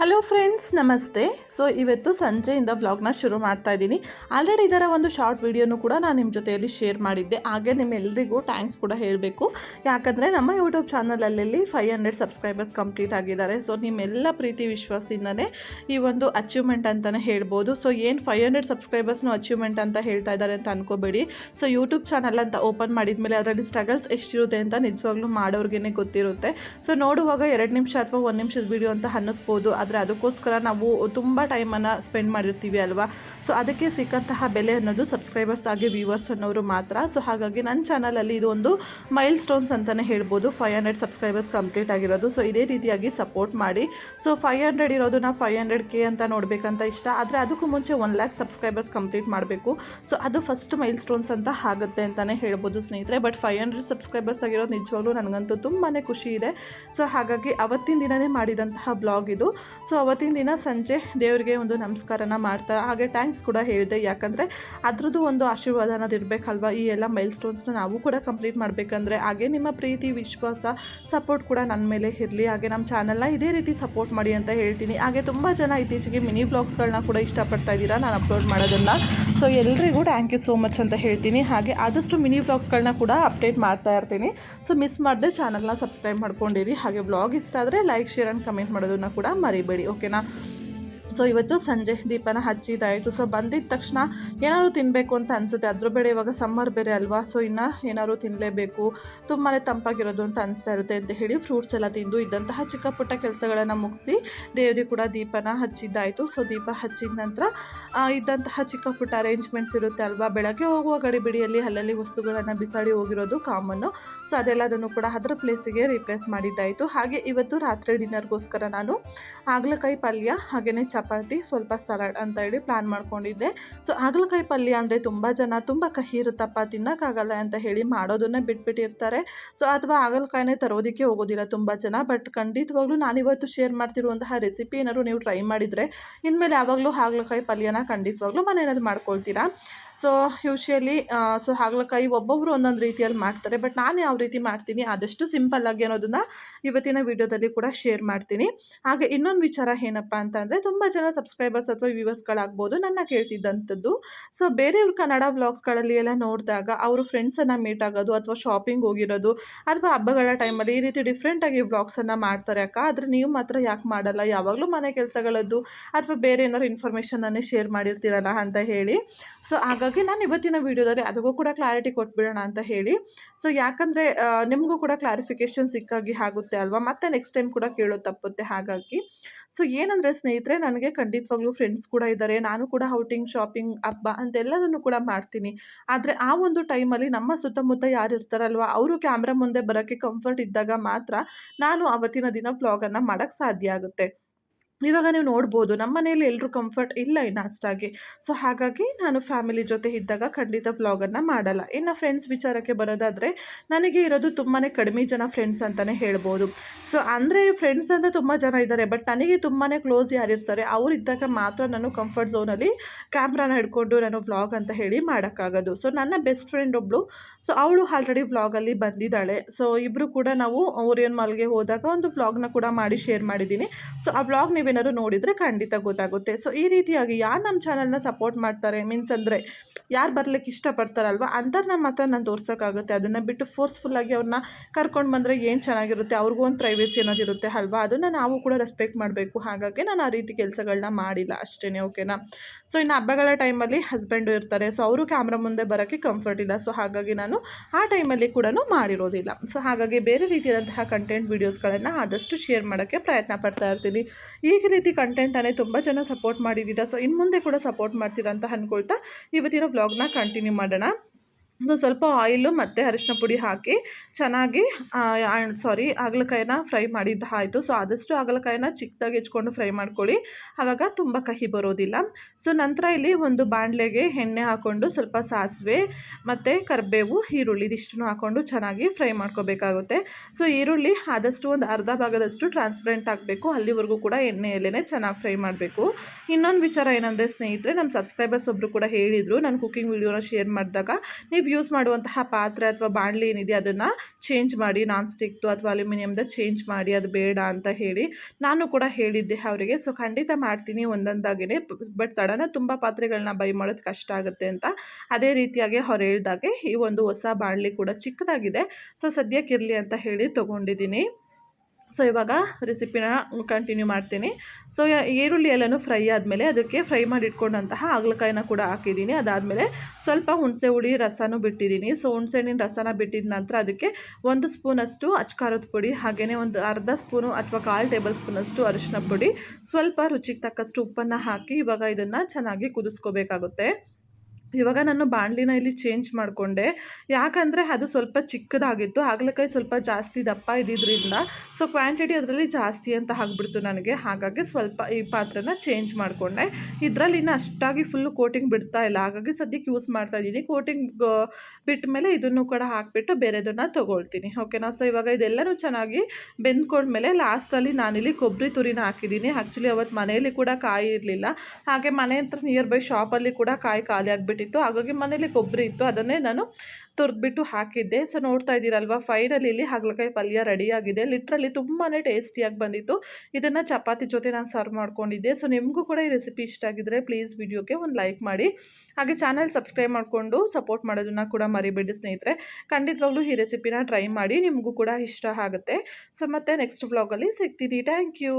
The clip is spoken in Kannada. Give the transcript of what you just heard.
ಹಲೋ ಫ್ರೆಂಡ್ಸ್ ನಮಸ್ತೆ. ಸೊ ಇವತ್ತು ಸಂಜೆಯಿಂದ ವ್ಲಾಗ್ನ ಶುರು ಮಾಡ್ತಾ ಇದ್ದೀನಿ. ಆಲ್ರೆಡಿ ಇದರ ಒಂದು ಶಾರ್ಟ್ ವಿಡಿಯೋನು ಕೂಡ ನಾನು ನಿಮ್ಮ ಜೊತೆಯಲ್ಲಿ ಶೇರ್ ಮಾಡಿದ್ದೆ. ಹಾಗೆ ನಿಮ್ಮೆಲ್ಲರಿಗೂ ಥ್ಯಾಂಕ್ಸ್ ಕೂಡ ಹೇಳಬೇಕು. ಯಾಕಂದರೆ ನಮ್ಮ ಯೂಟ್ಯೂಬ್ ಚಾನಲಲ್ಲಿ ಫೈವ್ ಹಂಡ್ರೆಡ್ ಸಬ್ಸ್ಕ್ರೈಬರ್ಸ್ ಕಂಪ್ಲೀಟ್ ಆಗಿದ್ದಾರೆ. ಸೊ ನಿಮ್ಮೆಲ್ಲ ಪ್ರೀತಿ ವಿಶ್ವಾಸದಿಂದನೇ ಈ ಒಂದು ಅಚೀವ್ಮೆಂಟ್ ಅಂತಲೇ ಹೇಳ್ಬೋದು. ಸೊ ಏನು ಫೈವ್ ಹಂಡ್ರೆಡ್ ಸಬ್ಸ್ಕ್ರೈಬರ್ಸ್ನು ಅಚೀವ್ಮೆಂಟ್ ಅಂತ ಹೇಳ್ತಾ ಇದ್ದಾರೆ ಅಂತ ಅನ್ಕೋಬೇಡಿ. ಸೊ ಯೂಟ್ಯೂಬ್ ಚಾನಲ್ ಅಂತ ಓಪನ್ ಮಾಡಿದ್ಮೇಲೆ ಅದರಲ್ಲಿ ಸ್ಟ್ರಗಲ್ಸ್ ಎಷ್ಟಿರುತ್ತೆ ಅಂತ ನಿಜವಾಗ್ಲೂ ಮಾಡೋರ್ಗೇ ಗೊತ್ತಿರುತ್ತೆ. ಸೊ ನೋಡುವಾಗ ಎರಡು ನಿಮಿಷ ಅಥವಾ ಒಂದು ನಿಮಿಷದ ವಿಡಿಯೋ ಅಂತ ಅನ್ನಿಸ್ಬೋದು. ಆದರೆ ಅದಕ್ಕೋಸ್ಕರ ನಾವು ತುಂಬ ಟೈಮನ್ನು ಸ್ಪೆಂಡ್ ಮಾಡಿರ್ತೀವಿ ಅಲ್ವಾ? ಸೊ ಅದಕ್ಕೆ ಸಿಕ್ಕಂತಹ ಬೆಲೆ ಅನ್ನೋದು ಸಬ್ಸ್ಕ್ರೈಬರ್ಸ್ ಆಗಿ ವ್ಯೂವರ್ಸ್ ಅನ್ನೋರು ಮಾತ್ರ. ಸೊ ಹಾಗಾಗಿ ನನ್ನ ಚಾನಲಲ್ಲಿ ಇದು ಒಂದು ಮೈಲ್ ಸ್ಟೋನ್ಸ್ ಅಂತಲೇ ಹೇಳ್ಬೋದು. ಫೈವ್ ಹಂಡ್ರೆಡ್ ಸಬ್ಸ್ಕ್ರೈಬರ್ಸ್ ಕಂಪ್ಲೀಟ್ ಆಗಿರೋದು. ಸೊ ಇದೇ ರೀತಿಯಾಗಿ ಸಪೋರ್ಟ್ ಮಾಡಿ. ಸೊ ಫೈವ್ ಹಂಡ್ರೆಡ್ ಇರೋದು ನಾವು ಫೈವ್ ಹಂಡ್ರೆಡ್ ಕೆ ಅಂತ ನೋಡಬೇಕಂತ ಇಷ್ಟ. ಆದರೆ ಅದಕ್ಕೂ ಮುಂಚೆ ಒನ್ ಲ್ಯಾಕ್ ಸಬ್ಸ್ಕ್ರೈಬರ್ಸ್ ಕಂಪ್ಲೀಟ್ ಮಾಡಬೇಕು. ಸೊ ಅದು ಫಸ್ಟ್ ಮೈಲ್ ಸ್ಟೋನ್ಸ್ ಅಂತ ಆಗುತ್ತೆ ಅಂತಲೇ ಹೇಳ್ಬೋದು ಸ್ನೇಹಿತರೆ. ಬಟ್ ಫೈವ್ ಹಂಡ್ರೆಡ್ ಸಬ್ಸ್ಕ್ರೈಬರ್ಸ್ ಆಗಿರೋದು ನಿಜವಾಗ್ಲೂ ನನಗಂತೂ ತುಂಬಾ ಖುಷಿ ಇದೆ. ಸೊ ಹಾಗಾಗಿ ಅವತ್ತಿನ ದಿನವೇ ಮಾಡಿದಂತಹ ಬ್ಲಾಗ್ ಇದು. ಸೊ ಅವತ್ತಿನ ದಿನ ಸಂಜೆ ದೇವರಿಗೆ ಒಂದು ನಮಸ್ಕಾರನ ಮಾಡ್ತಾ, ಹಾಗೆ ಥ್ಯಾಂಕ್ಸ್ ಕೂಡ ಹೇಳಿದೆ ಯಾಕಂದರೆ ಅದರದ್ದು ಒಂದು ಆಶೀರ್ವಾದ ಅನ್ನೋದು ಇರಬೇಕಲ್ವ? ಈ ಎಲ್ಲ ಮೈಲ್ ಸ್ಟೋನ್ಸ್ನ ನಾವು ಕೂಡ ಕಂಪ್ಲೀಟ್ ಮಾಡಬೇಕಂದ್ರೆ ಹಾಗೆ ನಿಮ್ಮ ಪ್ರೀತಿ, ವಿಶ್ವಾಸ ಸಪೋರ್ಟ್ ಕೂಡ ನನ್ನ ಮೇಲೆ ಇರಲಿ. ಹಾಗೆ ನಮ್ಮ ಚಾನಲ್ನ ಇದೇ ರೀತಿ ಸಪೋರ್ಟ್ ಮಾಡಿ ಅಂತ ಹೇಳ್ತೀನಿ. ಹಾಗೆ ತುಂಬ ಜನ ಇತ್ತೀಚೆಗೆ ಮಿನಿ ಬ್ಲಾಗ್ಸ್ಗಳನ್ನ ಕೂಡ ಇಷ್ಟಪಡ್ತಾ ಇದ್ದೀರಾ? ನಾನು ಅಪ್ಲೋಡ್ ಮಾಡೋದನ್ನು. ಸೊ ಎಲ್ರಿಗೂ ಥ್ಯಾಂಕ್ ಯು ಸೋ ಮಚ್ ಅಂತ ಹೇಳ್ತೀನಿ. ಹಾಗೆ ಆದಷ್ಟು ಮಿನಿ ಬ್ಲಾಗ್ಸ್ಗಳನ್ನ ಕೂಡ ಅಪ್ಡೇಟ್ ಮಾಡ್ತಾ ಇರ್ತೀನಿ. ಸೊ ಮಿಸ್ ಮಾಡದೆ ಚಾನಲ್ನ ಸಬ್ಸ್ಕ್ರೈಬ್ ಮಾಡ್ಕೊಂಡಿರಿ. ಹಾಗೆ ಬ್ಲಾಗ್ ಇಷ್ಟ ಆದರೆ ಲೈಕ್ ಶೇರ್ ಆ್ಯಂಡ್ ಕಮೆಂಟ್ ಮಾಡೋದನ್ನು ಕೂಡ ಮರಿಬೇಡಿ. ಓಕೆನಾ ಸೊ ಇವತ್ತು ಸಂಜೆ ದೀಪನ ಹಚ್ಚಿದಾಯಿತು. ಸೊ ಬಂದಿದ್ದ ತಕ್ಷಣ ಏನಾದ್ರು ತಿನ್ನಬೇಕು ಅಂತ ಅನಿಸುತ್ತೆ. ಅದ್ರ ಬೇರೆ ಇವಾಗ ಸಮ್ಮರ್ ಬೇರೆ ಅಲ್ವಾ? ಸೊ ಇನ್ನು ಏನಾದ್ರು ತಿನ್ನಲೇಬೇಕು ತುಂಬಾ ತಂಪಾಗಿರೋದು ಅಂತ ಅನಿಸ್ತಾ ಇರುತ್ತೆ ಅಂತ ಹೇಳಿ ಫ್ರೂಟ್ಸ್ ಎಲ್ಲ ತಿಂದು ಇದ್ದಂತಹ ಚಿಕ್ಕ ಪುಟ್ಟ ಕೆಲಸಗಳನ್ನು ಮುಗಿಸಿ ದೇವರಿಗೆ ಕೂಡ ದೀಪನ ಹಚ್ಚಿದ್ದಾಯಿತು. ಸೊ ದೀಪ ಹಚ್ಚಿದ ನಂತರ ಇದ್ದಂತಹ ಚಿಕ್ಕ ಪುಟ್ಟ ಅರೇಂಜ್ಮೆಂಟ್ಸ್ ಇರುತ್ತೆ ಅಲ್ವಾ? ಬೆಳಗ್ಗೆ ಹೋಗುವ ಗಡಿಬಿಡಿಯಲ್ಲಿ ಅಲ್ಲಲ್ಲಿ ವಸ್ತುಗಳನ್ನು ಬಿಸಾಡಿ ಹೋಗಿರೋದು ಕಾಮನ್ನು ಸೊ ಅದೆಲ್ಲದನ್ನು ಕೂಡ ಅದರ ಪ್ಲೇಸಿಗೆ ರಿಪ್ಲೇಸ್ ಮಾಡಿದ್ದಾಯಿತು. ಹಾಗೆ ಇವತ್ತು ರಾತ್ರಿ ಡಿನ್ನರ್ಗೋಸ್ಕರ ನಾನು ಹಾಗಲಕಾಯಿ ಪಲ್ಯ ಹಾಗೆಯೇ ಚಪಾತಿ ಸ್ವಲ್ಪ ಸಲಾಡ್ ಅಂತ ಹೇಳಿ ಪ್ಲ್ಯಾನ್ ಮಾಡ್ಕೊಂಡಿದ್ದೆ. ಸೊ ಹಾಗಲಕಾಯಿ ಪಲ್ಯ ಅಂದರೆ ತುಂಬ ಜನ ತುಂಬ ಕಹಿ ಇರುತ್ತಪ್ಪ ತಿನ್ನೋಕ್ಕಾಗಲ್ಲ ಅಂತ ಹೇಳಿ ಮಾಡೋದನ್ನೇ ಬಿಟ್ಬಿಟ್ಟಿರ್ತಾರೆ. ಸೊ ಅಥವಾ ಹಾಗಲಕಾಯಿನೇ ತರೋದಕ್ಕೆ ಹೋಗೋದಿಲ್ಲ ತುಂಬ ಜನ ಬಟ್ ಖಂಡಿತವಾಗ್ಲೂ ನಾನಿವತ್ತು ಶೇರ್ ಮಾಡ್ತಿರುವಂತಹ ರೆಸಿಪಿ ಏನಾದ್ರು ನೀವು ಟ್ರೈ ಮಾಡಿದರೆ ಇನ್ಮೇಲೆ ಯಾವಾಗಲೂ ಹಾಗಲಕಾಯಿ ಪಲ್ಯನ ಖಂಡಿತವಾಗ್ಲೂ ಮನೆಯಲ್ಲಿ ಮಾಡ್ಕೊಳ್ತೀರಾ. ಸೊ ಯೂಶ್ವಲಿ ಸೊ ಹಾಗಲಕಾಯಿ ಒಬ್ಬೊಬ್ಬರು ಒಂದೊಂದು ರೀತಿಯಲ್ಲಿ ಮಾಡ್ತಾರೆ ಬಟ್ ನಾನು ಯಾವ ರೀತಿ ಮಾಡ್ತೀನಿ ಆದಷ್ಟು ಆಗಿ ಅನ್ನೋದನ್ನು ಇವತ್ತಿನ ವಿಡಿಯೋದಲ್ಲಿ ಕೂಡ ಶೇರ್ ಮಾಡ್ತೀನಿ. ಹಾಗೆ ಇನ್ನೊಂದು ವಿಚಾರ ಏನಪ್ಪ ಅಂತಂದರೆ ತುಂಬ ಜನ ಸಬ್ಸ್ಕ್ರೈಬರ್ಸ್ ಅಥವಾ ವ್ಯೂವರ್ಸ್ಗಳಾಗ್ಬೋದು ನನ್ನ ಕೇಳ್ತಿದ್ದಂಥದ್ದು. ಸೊ ಬೇರೆಯವ್ರ ಕನ್ನಡ ವ್ಲಾಗ್ಸ್ಗಳಲ್ಲಿ ಎಲ್ಲ ನೋಡಿದಾಗ ಅವರು ಫ್ರೆಂಡ್ಸನ್ನು ಮೀಟ್ ಆಗೋದು ಅಥವಾ ಶಾಪಿಂಗ್ ಹೋಗಿರೋದು ಅಥವಾ ಹಬ್ಬಗಳ ಟೈಮಲ್ಲಿ ಈ ರೀತಿ ಡಿಫ್ರೆಂಟಾಗಿ ವ್ಲಾಗ್ಸನ್ನು ಮಾಡ್ತಾರೆ ಅಕ್ಕ. ಆದರೆ ನೀವು ಮಾತ್ರ ಯಾಕೆ ಮಾಡಲ್ಲ? ಯಾವಾಗಲೂ ಮನೆ ಕೆಲಸಗಳದ್ದು ಅಥವಾ ಬೇರೆ ಏನಾದ್ರು ಇನ್ಫಾರ್ಮೇಷನನ್ನೇ ಶೇರ್ ಮಾಡಿರ್ತೀರಲ್ಲ ಅಂತ ಹೇಳಿ. ಸೊ ಹಾಗಾಗಿ ನಾನು ಇವತ್ತಿನ ವೀಡಿಯೋದಲ್ಲಿ ಅದಕ್ಕೂ ಕೂಡ ಕ್ಲಾರಿಟಿ ಕೊಟ್ಬಿಡೋಣ ಅಂತ ಹೇಳಿ. ಸೊ ಯಾಕಂದರೆ ನಿಮಗೂ ಕೂಡ ಕ್ಲಾರಿಫಿಕೇಷನ್ ಸಿಕ್ಕಾಗಿ ಆಗುತ್ತೆ ಅಲ್ವಾ? ಮತ್ತೆ ನೆಕ್ಸ್ಟ್ ಟೈಮ್ ಕೂಡ ಕೇಳೋ ತಪ್ಪುತ್ತೆ ಹಾಗಾಗಿ. ಸೊ ಏನಂದರೆ ಸ್ನೇಹಿತರೆ, ನನಗೆ ಖಂಡಿತವಾಗ್ಲೂ ಫ್ರೆಂಡ್ಸ್ ಕೂಡ ಇದ್ದಾರೆ ನಾನು ಕೂಡ ಔಟಿಂಗ್ ಶಾಪಿಂಗ್ ಹಬ್ಬ ಅಂತೆಲ್ಲದನ್ನು ಕೂಡ ಮಾಡ್ತೀನಿ. ಆದರೆ ಆ ಒಂದು ಟೈಮಲ್ಲಿ ನಮ್ಮ ಸುತ್ತಮುತ್ತ ಯಾರು ಇರ್ತಾರಲ್ವ, ಅವರು ಕ್ಯಾಮ್ರಾ ಮುಂದೆ ಬರೋಕ್ಕೆ ಕಂಫರ್ಟ್ ಇದ್ದಾಗ ಮಾತ್ರ ನಾನು ಅವತ್ತಿನ ದಿನ ವ್ಲಾಗನ್ನು ಮಾಡೋಕ್ಕೆ ಸಾಧ್ಯ ಆಗುತ್ತೆ. ಇವಾಗ ನೀವು ನೋಡ್ಬೋದು, ನಮ್ಮ ಮನೆಯಲ್ಲಿ ಎಲ್ಲರೂ ಕಂಫರ್ಟ್ ಇಲ್ಲ ಇನ್ನು ಅಷ್ಟಾಗಿ. ಸೊ ಹಾಗಾಗಿ ನಾನು ಫ್ಯಾಮಿಲಿ ಜೊತೆ ಇದ್ದಾಗ ಖಂಡಿತ ಬ್ಲಾಗನ್ನು ಮಾಡಲ್ಲ. ಇನ್ನು ಫ್ರೆಂಡ್ಸ್ ವಿಚಾರಕ್ಕೆ ಬರೋದಾದರೆ, ನನಗೆ ಇರೋದು ತುಂಬಾ ಕಡಿಮೆ ಜನ ಫ್ರೆಂಡ್ಸ್ ಅಂತಲೇ ಹೇಳ್ಬೋದು. ಸೊ ಅಂದರೆ ಫ್ರೆಂಡ್ಸ್ ಅಂತ ತುಂಬ ಜನ ಇದ್ದಾರೆ ಬಟ್ ನನಗೆ ತುಂಬಾ ಕ್ಲೋಸ್ ಯಾರಿರ್ತಾರೆ ಅವ್ರು ಇದ್ದಾಗ ಮಾತ್ರ ನಾನು ಕಂಫರ್ಟ್ ಝೋನಲ್ಲಿ ಕ್ಯಾಮ್ರಾನ ಹಿಡ್ಕೊಂಡು ನಾನು ವ್ಲಾಗ್ ಅಂತ ಹೇಳಿ ಮಾಡೋಕ್ಕಾಗೋದು. ಸೊ ನನ್ನ ಬೆಸ್ಟ್ ಫ್ರೆಂಡ್ ಒಬ್ಬಳು ಸೊ ಅವಳು ಆಲ್ರೆಡಿ ವ್ಲಾಗಲ್ಲಿ ಬಂದಿದ್ದಾಳೆ. ಸೊ ಇಬ್ಬರು ಕೂಡ ನಾವು ಓರಿಯನ್ ಮಾಲ್ಗೆ ಹೋದಾಗ ಒಂದು ವ್ಲಾಗ್ನ ಕೂಡ ಮಾಡಿ ಶೇರ್ ಮಾಡಿದ್ದೀನಿ. ಸೊ ಆ ವ್ಲಾಗ್ ನೀವೇನಾದ್ರು ನೋಡಿದರೆ ಖಂಡಿತ ಗೊತ್ತಾಗುತ್ತೆ. ಸೊ ಈ ರೀತಿಯಾಗಿ ಯಾರು ನಮ್ಮ ಚಾನಲ್ನ ಸಪೋರ್ಟ್ ಮಾಡ್ತಾರೆ? ಮೀನ್ಸ್ ಅಂದರೆ ಯಾರು ಬರ್ಲಿಕ್ಕೆ ಇಷ್ಟಪಡ್ತಾರಲ್ವ? ಅಂಥವ್ರನ್ನ ಮಾತ್ರ ನಾನು ತೋರ್ಸೋಕ್ಕಾಗುತ್ತೆ. ಅದನ್ನು ಬಿಟ್ಟು ಫೋರ್ಸ್ಫುಲ್ಲಾಗಿ ಅವ್ರನ್ನ ಕರ್ಕೊಂಡು ಬಂದರೆ ಏನು ಚೆನ್ನಾಗಿರುತ್ತೆ? ಅವ್ರಿಗೂ ಒಂದು ಪ್ರೈವೇಸಿ ಅನ್ನೋದಿರುತ್ತೆ ಅಲ್ವಾ? ಅದನ್ನು ನಾವು ಕೂಡ ರೆಸ್ಪೆಕ್ಟ್ ಮಾಡಬೇಕು. ಹಾಗಾಗಿ ನಾನು ಆ ರೀತಿ ಕೆಲಸಗಳನ್ನ ಮಾಡಿಲ್ಲ ಅಷ್ಟೇ ಓಕೆನಾ ಸೊ ಇನ್ನು ಹಬ್ಬಗಳ ಟೈಮಲ್ಲಿ ಹಸ್ಬೆಂಡು ಇರ್ತಾರೆ. ಸೊ ಅವರು ಕ್ಯಾಮ್ರಾ ಮುಂದೆ ಬರೋಕ್ಕೆ ಕಂಫರ್ಟ್ ಇಲ್ಲ. ಸೊ ಹಾಗಾಗಿ ನಾನು ಆ ಟೈಮಲ್ಲಿ ಕೂಡ ಮಾಡಿರೋದಿಲ್ಲ. ಸೊ ಹಾಗಾಗಿ ಬೇರೆ ರೀತಿಯಾದಂತಹ ಕಂಟೆಂಟ್ ವೀಡಿಯೋಸ್ಗಳನ್ನು ಆದಷ್ಟು ಶೇರ್ ಮಾಡೋಕ್ಕೆ ಪ್ರಯತ್ನ ಪಡ್ತಾ ಇರ್ತೀನಿ. ಈಗ ರೀತಿ ಕಂಟೆಂಟನ್ನೇ ತುಂಬ ಜನ ಸಪೋರ್ಟ್ ಮಾಡಿದ್ದೀರಾ? ಸೊ ಇನ್ನು ಮುಂದೆ ಕೂಡ ಸಪೋರ್ಟ್ ಮಾಡ್ತೀರಾ ಅಂತ ಅಂದ್ಕೊಳ್ತಾ ಇವತ್ತಿನ ವ್ಲಾಗ್ನ ಕಂಟಿನ್ಯೂ ಮಾಡೋಣ. ಸೊ ಸ್ವಲ್ಪ ಆಯಿಲು ಮತ್ತು ಅರಿಶಿನ ಪುಡಿ ಹಾಕಿ ಚೆನ್ನಾಗಿ ಸಾರಿ ಹಾಗಲಕಾಯಿನ ಫ್ರೈ ಮಾಡಿದ್ದು ಆಯಿತು. ಸೊ ಆದಷ್ಟು ಹಾಗಲಕಾಯಿನ ಚಿಕ್ಕದಾಗಿ ಹೆಚ್ಕೊಂಡು ಫ್ರೈ ಮಾಡ್ಕೊಳ್ಳಿ. ಆವಾಗ ತುಂಬ ಕಹಿ ಬರೋದಿಲ್ಲ. ಸೊ ನಂತರ ಇಲ್ಲಿ ಒಂದು ಬಾಣಲೆಗೆ ಎಣ್ಣೆ ಹಾಕ್ಕೊಂಡು ಸ್ವಲ್ಪ ಸಾಸಿವೆ ಮತ್ತು ಕರಿಬೇವು, ಈರುಳ್ಳಿ ಇದಿಷ್ಟನ್ನು ಹಾಕ್ಕೊಂಡು ಚೆನ್ನಾಗಿ ಫ್ರೈ ಮಾಡ್ಕೋಬೇಕಾಗುತ್ತೆ. ಸೊ ಈರುಳ್ಳಿ ಆದಷ್ಟು ಒಂದು ಅರ್ಧ ಭಾಗದಷ್ಟು ಟ್ರಾನ್ಸ್ಪರೆಂಟ್ ಆಗಬೇಕು. ಅಲ್ಲಿವರೆಗೂ ಕೂಡ ಎಣ್ಣೆಯಲ್ಲೇ ಚೆನ್ನಾಗಿ ಫ್ರೈ ಮಾಡಬೇಕು. ಇನ್ನೊಂದು ವಿಚಾರ ಏನಂದರೆ, ಸ್ನೇಹಿತರೆ, ನಮ್ಮ ಸಬ್ಸ್ಕ್ರೈಬರ್ಸ್ ಒಬ್ಬರು ಕೂಡ ಹೇಳಿದರು. ನಾನು ಕುಕ್ಕಿಂಗ್ ವೀಡಿಯೋನ ಶೇರ್ ಮಾಡಿದಾಗ, ನೀವು ಯೂಸ್ ಮಾಡುವಂತಹ ಪಾತ್ರೆ ಅಥವಾ ಬಾಣಲಿ ಏನಿದೆ ಅದನ್ನು ಚೇಂಜ್ ಮಾಡಿ ನಾನ್ ಸ್ಟಿಕ್ದು ಅಥವಾ ಅಲ್ಯೂಮಿನಿಯಮ್ದ ಚೇಂಜ್ ಮಾಡಿ ಅದು ಬೇಡ ಅಂತ ಹೇಳಿ ನಾನು ಕೂಡ ಹೇಳಿದ್ದೆ ಅವರಿಗೆ. ಸೊ ಖಂಡಿತ ಮಾಡ್ತೀನಿ ಒಂದೊಂದಾಗೇ ಬಟ್ ಸಡನ್ನಾಗಿ ತುಂಬ ಪಾತ್ರೆಗಳನ್ನ ಬೈ ಮಾಡೋದು ಕಷ್ಟ ಆಗುತ್ತೆ ಅಂತ ಅದೇ ರೀತಿಯಾಗಿ ಅವ್ರು ಹೇಳಿದಾಗೆ ಈ ಒಂದು ಹೊಸ ಬಾಣಲಿ ಕೂಡ ಚಿಕ್ಕದಾಗಿದೆ. ಸೊ ಸದ್ಯಕ್ಕಿರಲಿ ಅಂತ ಹೇಳಿ ತೊಗೊಂಡಿದ್ದೀನಿ. ಸೊ ಇವಾಗ ರೆಸಿಪಿನ ಕಂಟಿನ್ಯೂ ಮಾಡ್ತೀನಿ. ಸೊ ಈರುಳ್ಳಿ ಎಲ್ಲನೂ ಫ್ರೈ ಆದಮೇಲೆ ಅದಕ್ಕೆ ಫ್ರೈ ಮಾಡಿ ಇಟ್ಕೊಂಡಂತಹ ಹಾಗಲಕಾಯಿನ ಕೂಡ ಹಾಕಿದ್ದೀನಿ. ಅದಾದಮೇಲೆ ಸ್ವಲ್ಪ ಹುಣಸೆ ಹುಳಿ ರಸನೂ ಬಿಟ್ಟಿದ್ದೀನಿ. ಸೊ ಹುಣಸೆ ಹಣ್ಣಿನ ರಸನ ಬಿಟ್ಟಿದ ನಂತರ ಅದಕ್ಕೆ ಒಂದು ಸ್ಪೂನಷ್ಟು ಅಚ್ಕಾರದ ಪುಡಿ ಹಾಗೆಯೇ ಒಂದು ಅರ್ಧ ಸ್ಪೂನು ಅಥವಾ ಕಾಲು ಟೇಬಲ್ ಸ್ಪೂನಷ್ಟು ಅರಿಶಿನ ಪುಡಿ. ಸ್ವಲ್ಪ ರುಚಿಗೆ ತಕ್ಕಷ್ಟು ಉಪ್ಪನ್ನು ಹಾಕಿ ಇವಾಗ ಇದನ್ನು ಚೆನ್ನಾಗಿ ಕುದಿಸ್ಕೋಬೇಕಾಗುತ್ತೆ. ಇವಾಗ ನಾನು ಬಾಣಲಿನ ಇಲ್ಲಿ ಚೇಂಜ್ ಮಾಡಿಕೊಂಡೆ. ಯಾಕಂದರೆ ಅದು ಸ್ವಲ್ಪ ಚಿಕ್ಕದಾಗಿತ್ತು. ಹಾಗಲಕಾಯಿ ಸ್ವಲ್ಪ ಜಾಸ್ತಿ ದಪ್ಪ ಇದ್ದಿದ್ದರಿಂದ ಸೊ ಕ್ವಾಂಟಿಟಿ ಅದರಲ್ಲಿ ಜಾಸ್ತಿ ಅಂತ ಆಗಿಬಿಡ್ತು ನನಗೆ. ಹಾಗಾಗಿ ಸ್ವಲ್ಪ ಈ ಪಾತ್ರನ ಚೇಂಜ್ ಮಾಡಿಕೊಂಡೆ. ಇದರಲ್ಲಿ ಇನ್ನು ಅಷ್ಟಾಗಿ ಫುಲ್ಲು ಕೋಟಿಂಗ್ ಬಿಡ್ತಾ ಇಲ್ಲ. ಹಾಗಾಗಿ ಸದ್ಯಕ್ಕೆ ಯೂಸ್ ಮಾಡ್ತಾ ಇದ್ದೀನಿ. ಕೋಟಿಂಗ್ ಬಿಟ್ಟ ಮೇಲೆ ಇದನ್ನು ಕೂಡ ಹಾಕಿಬಿಟ್ಟು ಬೇರೆದನ್ನು ತೊಗೊಳ್ತೀನಿ. ಓಕೆನಾ ಸೊ ಇವಾಗ ಇದೆಲ್ಲನೂ ಚೆನ್ನಾಗಿ ಬೆಂದ್ಕೊಂಡ್ಮೇಲೆ ಲಾಸ್ಟಲ್ಲಿ ನಾನಿಲ್ಲಿ ಕೊಬ್ಬರಿ ತುರಿನ ಹಾಕಿದ್ದೀನಿ. ಆ್ಯಕ್ಚುಲಿ ಅವತ್ತು ಮನೆಯಲ್ಲಿ ಕೂಡ ಕಾಯಿ ಇರಲಿಲ್ಲ ಹಾಗೆ ಮನೆ ಹತ್ರ ನಿಯರ್ ಬೈ ಶಾಪಲ್ಲಿ ಕೂಡ ಕಾಯಿ ಖಾಲಿ ಆಗಿಬಿಟ್ಟಿತ್ತು ಹಾಗಾಗಿ ಮನೇಲಿ ಕೊಬ್ಬರಿ ಇತ್ತು. ಅದನ್ನೇ ನಾನು ತುರಿದ್ಬಿಟ್ಟು ಹಾಕಿದ್ದೆ. ಸೊ ನೋಡ್ತಾ ಇದ್ದೀರಲ್ವ ಫೈನಲಿ ಇಲ್ಲಿ ಹಾಗಲಕಾಯಿ ಪಲ್ಯ ರೆಡಿಯಾಗಿದೆ. ಲಿಟ್ರಲ್ಲಿ ತುಂಬಾ ಟೇಸ್ಟಿಯಾಗಿ ಬಂದಿತ್ತು. ಇದನ್ನು ಚಪಾತಿ ಜೊತೆ ನಾನು ಸರ್ವ್ ಮಾಡ್ಕೊಂಡಿದ್ದೆ. ಸೊ ನಿಮಗೂ ಕೂಡ ಈ ರೆಸಿಪಿ ಇಷ್ಟ ಆಗಿದ್ರೆ ಪ್ಲೀಸ್ ವಿಡಿಯೋಗೆ ಒಂದು ಲೈಕ್ ಮಾಡಿ. ಹಾಗೆ ಚಾನಲ್ ಸಬ್ಸ್ಕ್ರೈಬ್ ಮಾಡಿಕೊಂಡು ಸಪೋರ್ಟ್ ಮಾಡೋದನ್ನು ಕೂಡ ಮರಿಬೇಡಿ ಸ್ನೇಹಿತರೆ. ಖಂಡಿತವಾಗ್ಲೂ ಈ ರೆಸಿಪಿನ ಟ್ರೈ ಮಾಡಿ. ನಿಮಗೂ ಕೂಡ ಇಷ್ಟ ಆಗುತ್ತೆ. ಸೊ ಮತ್ತೆ ನೆಕ್ಸ್ಟ್ ವ್ಲಾಗಲ್ಲಿ ಸಿಗ್ತೀನಿ. Thank you